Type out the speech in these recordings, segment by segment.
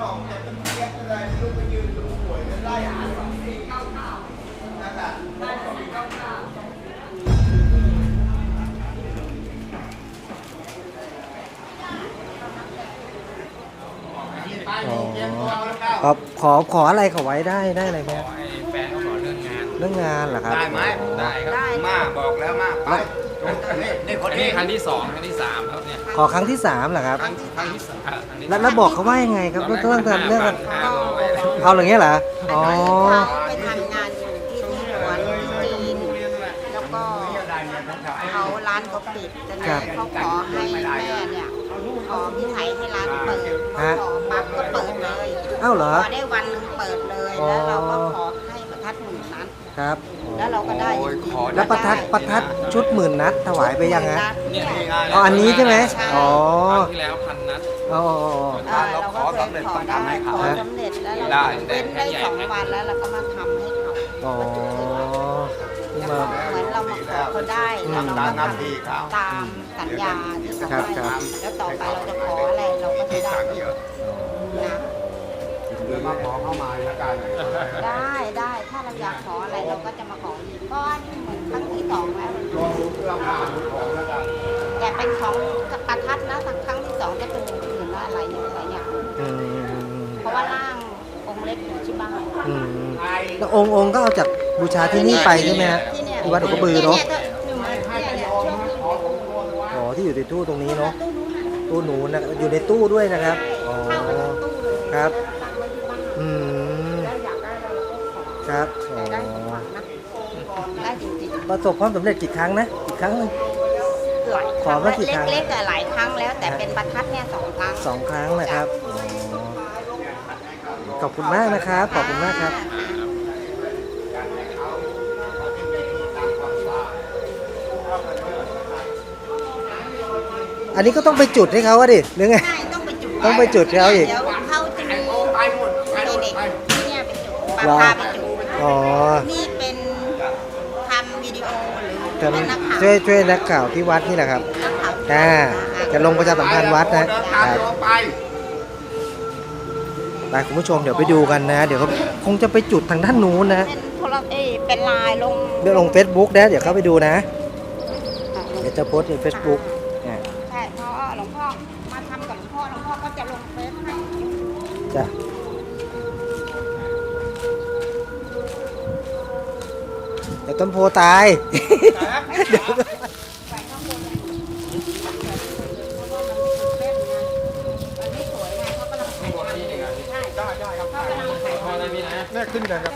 ของแต่เป็นเทียบลูกไปยืนดูหวยไล่หาสองสี่เก้าเก้านั่นแหสองสี่เก้าเก้าครับขอขออะไรเขาไว้ได้ได้อะไรไหมขอให้แฟนเขาขอเรื่องงาน เรื่องงานเหรอครับได้ไหมได้ครับมากบอกแล้วมาไปนี่คนนี้ครั้งที่สองครั้งที่สามครับเนี่ย ขอครั้งที่สามเหรอครับ ครั้งครั้งที่สามครั้งที่แล้วแล้วบอกเขาว่ายังไงครับตอนเรื่องแรกเรื่องเรื่องห้าพันห้าร้อยเอาอย่างเงี้ยเหรอ อ๋อ เขาไปทำงานอยู่ที่ไต้หวันที่จีน แล้วก็เขาร้านเขาปิดแต่เนี่ยเขาขอให้แม่เนี่ยขอพี่ไทยให้ร้านเปิดพอขอปั๊บก็เปิดเลยเอ้าเหรอพอได้วันหนึงเปิดเลยอ๋อแล้วเราก็ขอให้ประทัดหมื่นนัดครับ แล้วเราก็ได้จริงๆแล้วประทัดประทัดชุดหมื่นนัดถวายไปยังฮะ เนี่ยอ๋ออันนี้ใช่ไหมอ๋อ ครั้งที่แล้วพันนัด อ๋อเออเราก็เคยขอได้ขอสำเร็จแล้วเราได้เว้นได้สองวันแล้วเราก็มาทำให้เขาอ๋อแล้วมาก็เหมือนเรามาขอเขาได้แล้วเราตามก็หน้าที่เขาตามสัญญาที่เขาครับให้ครับแล้วต่อไปเราจะขออะไรเราก็จะได้เยอะนะ หรือมาขอเข้ามาแล้วกัน ได้ได้ถ้าเราอยากขออะไรเราก็จะมาขออี กก็นี่เหมือนครั้งที่สองแล้วรวมเครื่องผ่านของแล้วกันแต่เป็นของประทัดนะครั้งที่สองจะเป็นอื่นๆแล้วอะไรเนี่ยอะไรเนี่ยอืมเพราะว่าร่างองค์เล็กอยู่ที่บ้านอืมแล้วองค์องค์ก็เอาจากบูชาที่นี่ไปใช่ไหมฮะที่เนี่ยที่วัดหลวงพ่อบือเนาะยเนี่ยเนี่ยเนี่ยช่วงที่อ๋อที่อยู่ในตู้ตรงนี้เนาะตู้หนูนะอยู่ในตู้ด้วยนะครับ อ๋อเข้าไปในตู้เลยครับ ตั้งไว้ที่บ้านอืม แล้วอยากได้อะไรเราก็ขอ ครับ ได้จริงๆประสบความสำเร็จกี่ครั้งนะอีกครั้งหนึ่งหลายคขอรั้งมากี่ครั้ง เล็กๆแต่หลายครั้งแล้ว แต่เป็นประทัดเนี่ยสองครั้งสองครั้งนะครับอ๋อขอบคุณมากนะครับ ขอบคุณมากครับ อันนี้ก็ต้องไปจุดให้เขาอะดิหรือไง ใช่ต้องไปจุดต้องไปจุดให้เขาอีกเดี๋ยวเขาจะมีไปหมดไปหมดเด็กไปๆที่เนี่ยไปจุดเหรอ พาไปจุด อ๋อ นี่เป็นทำวิดีโอหรือ จะเป็นนักข่าวช่วยช่วยนักข่าวที่วัดนี่แหละครับนักข่าวอ่าจะลงประชาสัมพันธ์วัดนะเดินคตามรับโยมไป ไปคุณผู้ชมเดี๋ยวไปดูกันนะ เดี๋ยวเขาคงจะไปจุดทางด้านนู้นนะ เป็นโทรเอยเป็นไลน์ลงเดี๋ยวลง Facebook นะเดี๋ยวเข้าไปดูนะ เดี๋ยวจะโพสต์ใน Facebook อ่าใช่เพราะว่าหลวงพ่อมาทำกับหลวงพ่อหลวงพ่อก็จะลงเฟซให้ จ้ะ เดี๋ยวต้นโพตาย เดี๋ยวใส่ข้างบนเลยเพราะว่ามันไม่ถูกเส้นไงมันไม่สวยไงเขากำลังถ่ายทำอยู่ใช่ได้ได้เขากำลังถ่ายพอทำได้พี่นะแม่ขึ้นกันครับ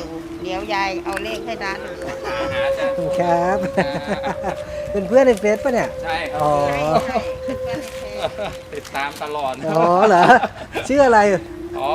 ดูเดี๋ยวยายเอาเลขให้ร้านดูหาหาอาจารย์ขอบคุณครับ เป็นเพื่อนในเฟซปะเนี่ย ใช่ครัอ๋อใช่ใช่เพื่อนในเพจติดตามตลอดอ๋อเหรอ ชื่ออะไร อ๋อ